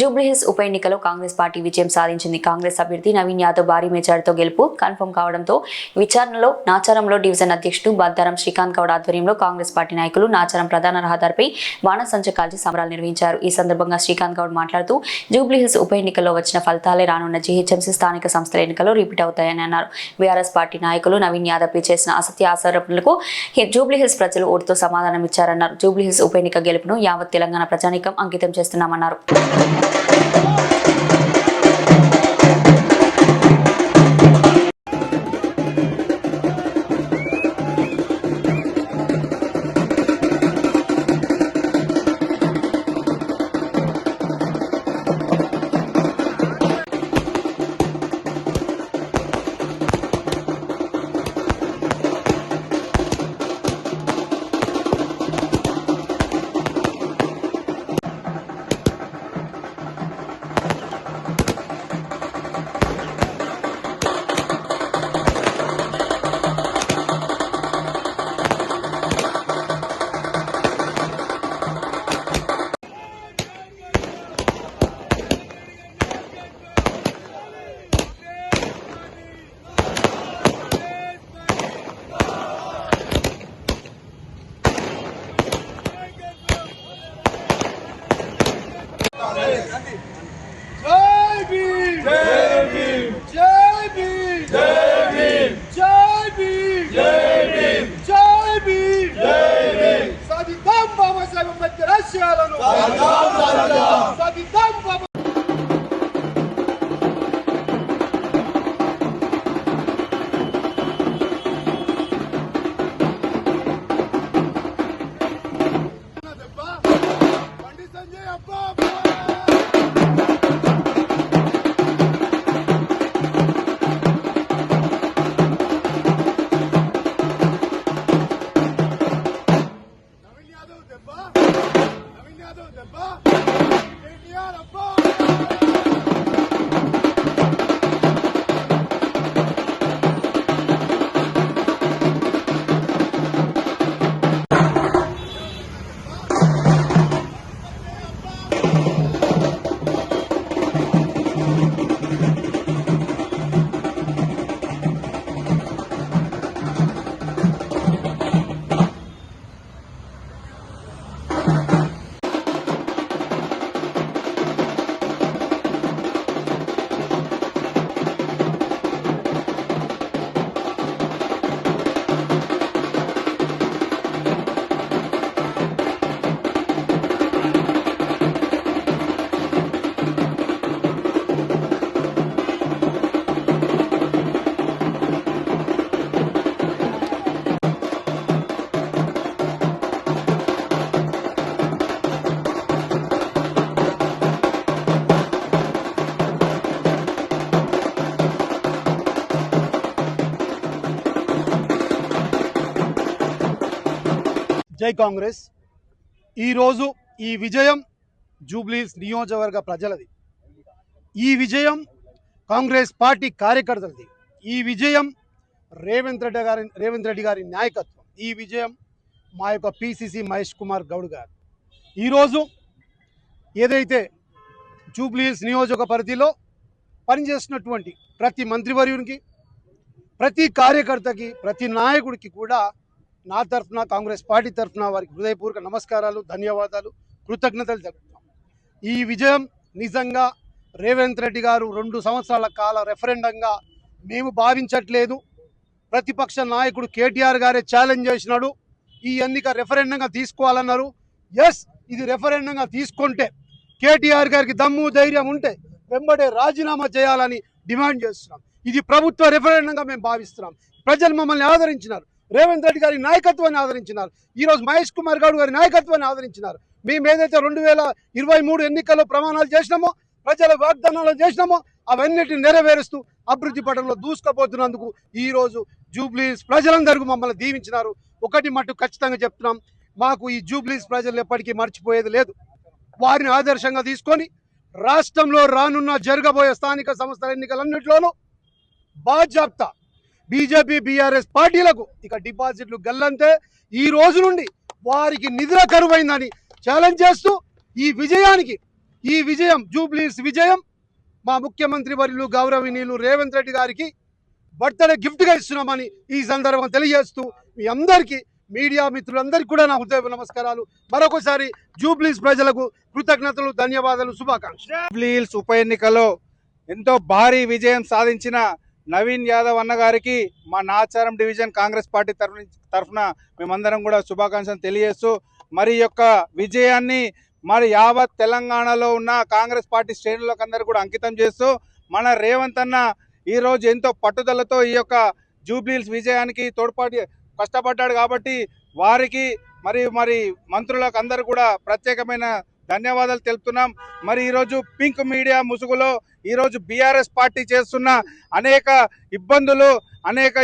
జూబ్లీహిల్స్ ఉప ఎన్నికలో కాంగ్రెస్ పార్టీ విజయం సాధించింది. కాంగ్రెస్ అభ్యర్థి నవీన్ యాదవ్ భారీ మెజార్టీతో గెలుపు కన్ఫర్మ్ కావడంతో విచారణలో నాచారంలో డివిజన్ అధ్యక్షుడు బద్దారం శ్రీకాంత్ గౌడ్ ఆధ్వర్యంలో కాంగ్రెస్ పార్టీ నాయకులు నాచారం ప్రధాన రహదారిపై బాణసంచ కాల్చి సమరాలు నిర్వహించారు. ఈ సందర్భంగా శ్రీకాంత్ గౌడ్ మాట్లాడుతూ జూబ్లీహిల్స్ ఉప ఎన్నికల్లో వచ్చిన ఫలితాలే రానున్న జీహెచ్ఎంసీ స్థానిక సంస్థల ఎన్నికల్లో రిపీట్ అవుతాయని అన్నారు. బీఆర్ఎస్ పార్టీ నాయకులు నవీన్ యాదవ్పై చేసిన అసత్య ఆరోపణలకు జూబ్లీహిల్స్ ప్రజలు ఓటుతో సమాధానం ఇచ్చారన్నారు జూబ్లీహిల్స్ ఉప ఎన్నిక గెలుపును యావత్ తెలంగాణ ప్రజానీకం అంకితం చేస్తున్నామన్నారు. Oh. Sadi tam baba sebe metteresi alanu. Sadi tam baba. జై కాంగ్రెస్ ఈరోజు ఈ విజయం జూబ్లీస్ నియోజకవర్గ ప్రజలది. ఈ విజయం కాంగ్రెస్ పార్టీ కార్యకర్తలది. ఈ విజయం రేవంత్ రెడ్డి గారి రేవంత్ రెడ్డి గారి నాయకత్వం. ఈ విజయం మా యొక్క పిసిసి మహేష్ కుమార్ గౌడ్ గారు. ఈరోజు ఏదైతే జూబ్లీస్ నియోజక పరిధిలో పనిచేస్తున్నటువంటి ప్రతి మంత్రివర్యునికి ప్రతి కార్యకర్తకి ప్రతి నాయకుడికి కూడా నా తరఫున కాంగ్రెస్ పార్టీ తరఫున వారికి హృదయపూర్వక నమస్కారాలు ధన్యవాదాలు కృతజ్ఞతలు తెలుపుతాం ఈ విజయం నిజంగా రేవంత్ రెడ్డి గారు రెండు సంవత్సరాల కాల రెఫరెండంగా మేము భావించట్లేదు. ప్రతిపక్ష నాయకుడు కేటీఆర్ గారే ఛాలెంజ్ చేసినాడు. ఈ ఎన్నిక రెఫరెండంగా తీసుకోవాలన్నారు. ఎస్ ఇది రెఫరెండంగా తీసుకుంటే కేటీఆర్ గారికి దమ్ము ధైర్యం ఉంటే వెంబడే రాజీనామా చేయాలని డిమాండ్ చేస్తున్నాం. ఇది ప్రభుత్వ రెఫరెండంగా మేము భావిస్తున్నాం. ప్రజలు మమ్మల్ని ఆదరించినారు. రేవంత్ రెడ్డి గారి నాయకత్వాన్ని ఆదరించినారు. ఈరోజు మహేష్ కుమార్ గౌడ్ గారి నాయకత్వాన్ని ఆదరించినారు. మేము ఏదైతే రెండు వేల ఇరవై మూడు ఎన్నికల్లో ప్రమాణాలు చేసినామో ప్రజల వాగ్దానాలు చేసినామో అవన్నిటిని నెరవేరుస్తూ అభివృద్ధి పటంలో దూసుకుపోతున్నందుకు ఈరోజు జూబ్లీస్ ప్రజలందరూ మమ్మల్ని దీవించినారు. ఒకటి మట్టు ఖచ్చితంగా చెప్తున్నాం. మాకు ఈ జూబ్లీస్ ప్రజలు ఎప్పటికీ మర్చిపోయేది లేదు. వారిని ఆదర్శంగా తీసుకొని రాష్ట్రంలో రానున్న జరగబోయే స్థానిక సంస్థల ఎన్నికలన్నింటిలోనూ బాధ్యత బీజేపీ బీఆర్ఎస్ పార్టీలకు ఇక డిపాజిట్లు గల్లంతే. ఈ రోజు నుండి వారికి నిధుల కరువైందని ఛాలెంజ్ చేస్తూ ఈ విజయానికి ఈ విజయం జూబ్లీస్ విజయం మా ముఖ్యమంత్రి వర్యులు గౌరవనీయులు రేవంత్ రెడ్డి గారికి బర్త్డే గిఫ్ట్గా ఇస్తున్నామని ఈ సందర్భంగా తెలియజేస్తూ మీ అందరికీ మీడియా మిత్రులందరికీ కూడా నా హృదయ నమస్కారాలు. మరొకసారి జూబ్లీస్ ప్రజలకు కృతజ్ఞతలు ధన్యవాదాలు శుభాకాంక్షలు. జూబ్లీహిల్స్ ఉప ఎన్నికలో ఎంతో భారీ విజయం సాధించిన నవీన్ యాదవ్ అన్న గారికి మా నాచారం డివిజన్ కాంగ్రెస్ పార్టీ తరఫు తరఫున మేమందరం కూడా శుభాకాంక్షలు తెలియజేస్తూ మరి యొక్క విజయాన్ని మరి యావత్ తెలంగాణలో ఉన్న కాంగ్రెస్ పార్టీ శ్రేణులకు అందరూ కూడా అంకితం చేస్తూ మన రేవంత్ అన్న ఈరోజు ఎంతో పట్టుదలతో ఈ యొక్క జూబ్లీల్స్ విజయానికి తోడ్పాటు కష్టపడ్డాడు కాబట్టి వారికి మరి మరి మంత్రులకు అందరూ కూడా ప్రత్యేకమైన ధన్యవాదాలు తెలుపుతున్నాం. మరి ఈరోజు పింక్ మీడియా ముసుగులో ఈరోజు బీఆర్ఎస్ పార్టీ చేస్తున్న అనేక ఇబ్బందులు అనేక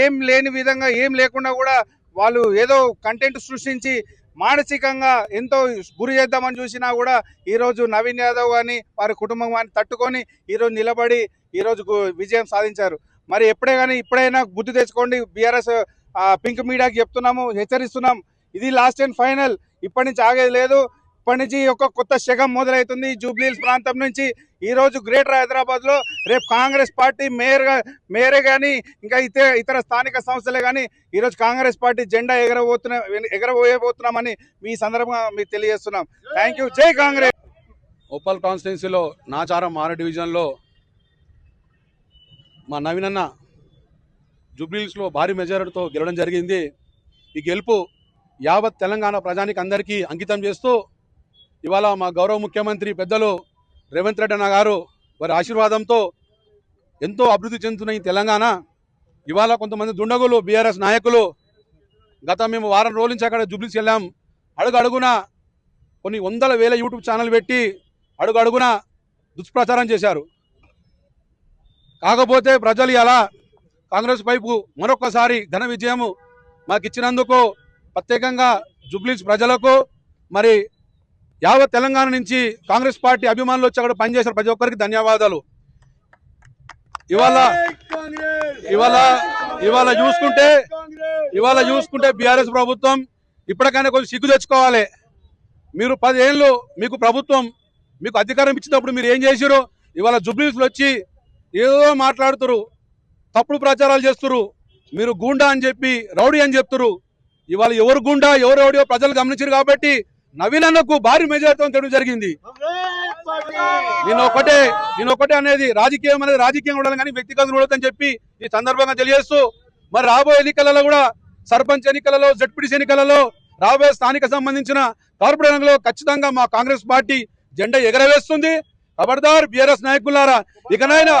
ఏం లేని విధంగా ఏం లేకుండా కూడా వాళ్ళు ఏదో కంటెంట్ సృష్టించి మానసికంగా ఎంతో గురి చేద్దామని చూసినా కూడా ఈరోజు నవీన్ యాదవ్ కానీ వారి కుటుంబం కానీ తట్టుకొని ఈరోజు నిలబడి ఈరోజు విజయం సాధించారు. మరి ఎప్పుడే కానీ ఇప్పుడైనా బుద్ధి తెచ్చుకోండి బీఆర్ఎస్ పింక్ మీడియాకి చెప్తున్నాము హెచ్చరిస్తున్నాం. ఇది లాస్ట్ అండ్ ఫైనల్ ఇప్పటి నుంచి ఆగేది లేదు. ఇప్పటి నుంచి ఒక కొత్త శకం మొదలవుతుంది. జూబ్లీహిల్స్ ప్రాంతం నుంచి ఈరోజు గ్రేటర్ హైదరాబాద్లో రేపు కాంగ్రెస్ పార్టీ మేయర్ మేయరే కానీ ఇంకా ఇతర ఇతర స్థానిక సంస్థలే కానీ ఈరోజు కాంగ్రెస్ పార్టీ జెండా ఎగరబోతున్నా ఎగరబోయబోతున్నామని మీ సందర్భంగా మీకు తెలియజేస్తున్నాం. థ్యాంక్ యూ జై కాంగ్రెస్. ఉప్పల్ కాన్స్టిట్యున్సీలో నాచారం మార డివిజన్లో మా నవీనన్న జూబ్లీహిల్స్లో భారీ మెజారిటీతో గెలవడం జరిగింది. ఈ గెలుపు యావత్ తెలంగాణ ప్రజానికి అందరికీ అంకితం చేస్తూ ఇవాళ మా గౌరవ ముఖ్యమంత్రి పెద్దలు రేవంత్ రెడ్డి అన్న గారు వారి ఆశీర్వాదంతో ఎంతో అభివృద్ధి చెందుతున్న ఈ తెలంగాణ. ఇవాళ కొంతమంది దుండగులు బీఆర్ఎస్ నాయకులు గత మేము వారం రోజుల నుంచి అక్కడ జూబ్లీస్ వెళ్ళాం. అడుగు అడుగున కొన్ని వందల వేల యూట్యూబ్ ఛానల్ పెట్టి అడుగు అడుగున దుష్ప్రచారం చేశారు. కాకపోతే ప్రజలు ఎలా కాంగ్రెస్ వైపు మరొకసారి ఘన విజయము మాకు ఇచ్చినందుకు ప్రత్యేకంగా జుబ్లీస్ ప్రజలకు మరి యావత్ తెలంగాణ నుంచి కాంగ్రెస్ పార్టీ అభిమానులు వచ్చి అక్కడ పనిచేశారు. ప్రతి ఒక్కరికి ధన్యవాదాలు. ఇవాళ ఇవాళ ఇవాళ చూసుకుంటే ఇవాళ చూసుకుంటే బీఆర్ఎస్ ప్రభుత్వం ఇప్పటికైనా కొంచెం సిగ్గు తెచ్చుకోవాలి. మీరు పదేళ్ళు మీకు ప్రభుత్వం మీకు అధికారం ఇచ్చినప్పుడు మీరు ఏం చేసారు ఇవాళ జుబ్లీస్లు వచ్చి ఏదో మాట్లాడుతురు తప్పుడు ప్రచారాలు చేస్తురు మీరు గూండా అని చెప్పి రౌడీ అని చెప్తురు ఇవాళ ఎవరు గుండా ఎవరు రౌడీయో ప్రజలు గమనించారు కాబట్టి నవీన్ భారీ మెజార్టీతో తెలియడం జరిగింది. నేను ఒకటే నేను ఒకటే అనేది రాజకీయం అనేది రాజకీయం ఉండాలి కానీ వ్యక్తిగతం ఉండదని చెప్పి ఈ సందర్భంగా తెలియజేస్తూ మరి రాబోయే ఎన్నికలలో కూడా సర్పంచ్ ఎన్నికలలో జడ్పీటీసీ ఎన్నికలలో రాబోయే స్థానిక సంబంధించిన కార్పొరేషన్లో ఖచ్చితంగా మా కాంగ్రెస్ పార్టీ జెండా ఎగరవేస్తుంది. ఖబర్దార్ బీఆర్ఎస్ నాయకులారా ఇకనైనా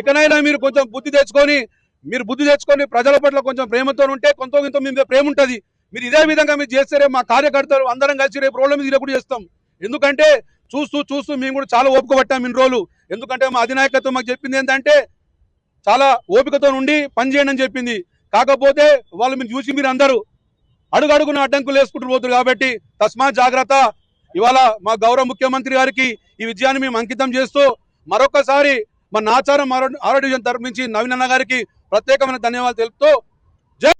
ఇకనైనా మీరు కొంచెం బుద్ధి తెచ్చుకొని మీరు బుద్ధి తెచ్చుకొని ప్రజల పట్ల కొంచెం ప్రేమతో ఉంటే కొంత కొంత మీద ప్రేమ ఉంటుంది. మీరు ఇదే విధంగా మీరు చేస్తే రేపు మా కార్యకర్తలు అందరం కలిసి రేపు రోడ్ల మీద తిరగకుండా చేస్తాం. ఎందుకంటే చూస్తూ చూస్తూ మేము కూడా చాలా ఓపిక పట్టాం ఇన్ని రోజులు. ఎందుకంటే మా అధినాయకత్వం మాకు చెప్పింది ఏంటంటే చాలా ఓపికతో నుండి పనిచేయండి అని చెప్పింది. కాకపోతే వాళ్ళు మీరు చూసి మీరు అందరూ అడుగు అడుగున అడ్డంకులు వేసుకుంటూ పోతున్నారు కాబట్టి తస్మాత్ జాగ్రత్త. ఇవాళ మా గౌరవ ముఖ్యమంత్రి గారికి ఈ విజయాన్ని మేము అంకితం చేస్తూ మరొకసారి మా నాచారం ఆరో డివిజన్ తరపు నుంచి నవీన్ అన్న గారికి ప్రత్యేకమైన ధన్యవాదాలు తెలుపుతూ జై